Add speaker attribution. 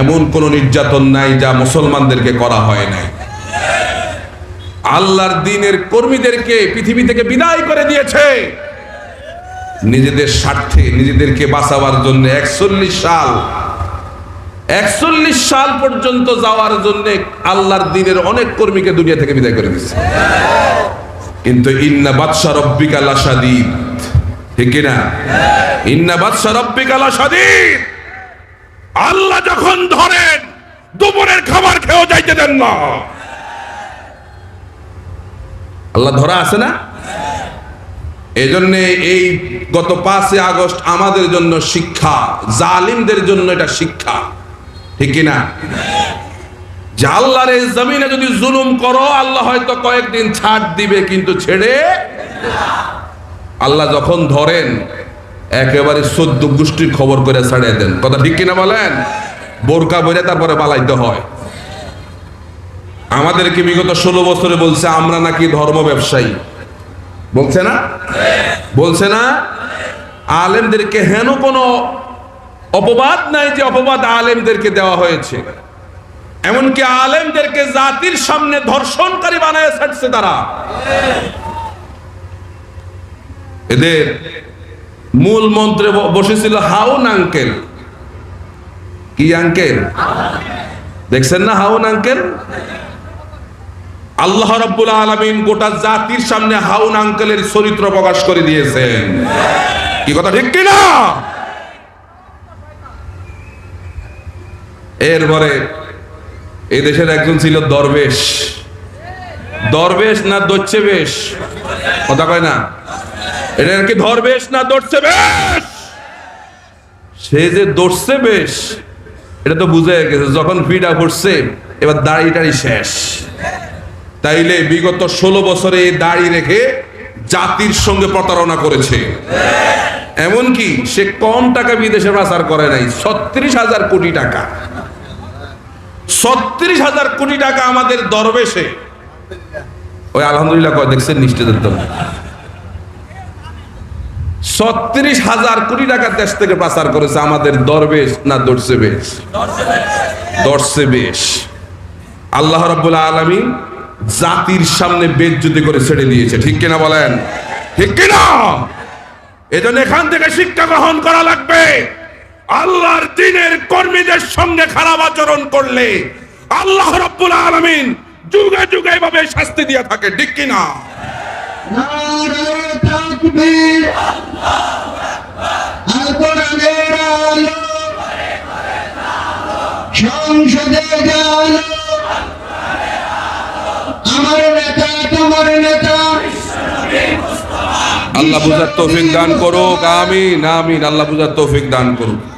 Speaker 1: এমন কোন নির্যাতন নাই যা মুসলমানদেরকে করা হয় নাই। আল্লাহর দিনের কর্মীদেরকে পৃথিবী থেকে বিদায় করে দিয়েছে। নিজেদের স্বার্থে নিজেদেরকে বাঁচাবার জন্য একচল্লিশ সাল একচল্লিশ সাল পর্যন্ত যাওয়ার জন্য আল্লাহর দিনের অনেক কর্মীকে দুনিয়া থেকে বিদায় করে দিচ্ছে কিন্তু ইন্না বাদশা রব্বিকা লাসাদিদ ঠিক কিনা? ইন্না বাদশা রব্বিকা লাসাদিদ আল্লাহ যখন ধরেন, দুপুরের খাবার খেয়েও যাইতে দেন না। আল্লাহ ধরা আছে না? এই জন্যে এই গত পাঁচই আগস্ট আমাদের জন্য শিক্ষা, জালিমদের জন্য এটা শিক্ষা। ঠিক কিনা যে আল্লাহর এই জমিনে যদি জুলুম করো, আল্লাহ হয়তো কয়েকদিন ছাড় দিবে, কিন্তু ছেড়ে আল্লাহ যখন ধরেন একেবারে চোদ্দ গোষ্ঠীর খবর করে ছাড়িয়ে দেন। কথা ঠিক কিনা বলেন? বোরকা বইরে তারপরে পালাইতে হয়। আমাদেরকে বিগত ষোলো বছরে বলছে, আমরা নাকি ধর্ম ব্যবসায়ী। বলছে না? বলছে না? আলেমদেরকে হেন কোনো অপবাদ নাই যে অপবাদ আলেমদেরকে দেওয়া হয়েছে। এমনকি আলেমদেরকে জাতির সামনে ধর্ষণকারী বানায় ছাড়ছে তারা। এদের মূল মন্ত্রে বসেছিল হাউন আঙ্কেল। কি আঙ্কেল? দেখছেন না হাউন আঙ্কেল? আল্লাহ রাব্বুল আলামিন গোটা জাতির সামনে হাউন আঙ্কেলের চরিত্র প্রকাশ করে দিয়েছেন। কি কথা, ঠিক কি না? এরপরে এই দেশের একজন ছিল দরবেশ। দরবেশ না দচ্ছে বেশ কথা কয় না? এটা কি ধরবেশ না দর্শে বেশ? সে যে দর্শে বেশ, এটা তো বুঝে গেছে, যখন পিঠা পড়ছে এবার দাড়ি টাড়ি শেষ। তাইলে বিগত ষোলো বছরে দাড়ি রেখে জাতির সঙ্গে প্রতারণা করেছে। এমনকি সে কম টাকা বিদেশে পাচার করে নাই, ছত্রিশ হাজার কোটি টাকা। ছত্রিশ হাজার কোটি টাকা আমাদের দরবেশে। ওই আলহামদুলিল্লাহ দেখছেন নিশ্চিত ছত্রিশ হাজার কোটি টাকা দেশ থেকে পাচার করেছে আমাদের দরবেশ না দর্শে বেশ দর্শে বেশ আল্লাহ রাব্বুল আলামিন জাতির সামনে বেজ্জতি করে ছেড়ে দিয়েছে। ঠিক কিনা বলেন? ঠিক কিনা? এজন্য এখান থেকে শিক্ষা গ্রহণ করা লাগবে। আল্লাহর দিনের কর্মীদের সঙ্গে খারাপ আচরণ করলে আল্লাহ রাব্বুল আলামিন যুগে যুগে এভাবে শাস্তি দিয়ে থাকে। ঠিক কিনা?
Speaker 2: সংসদে গেল। আমার নেতা, তোমার নেতা।
Speaker 1: আল্লাহ বুঝার তৌফিক দান করুক, আমিন আমিন। আল্লাহ বুঝার তৌফিক দান করুক।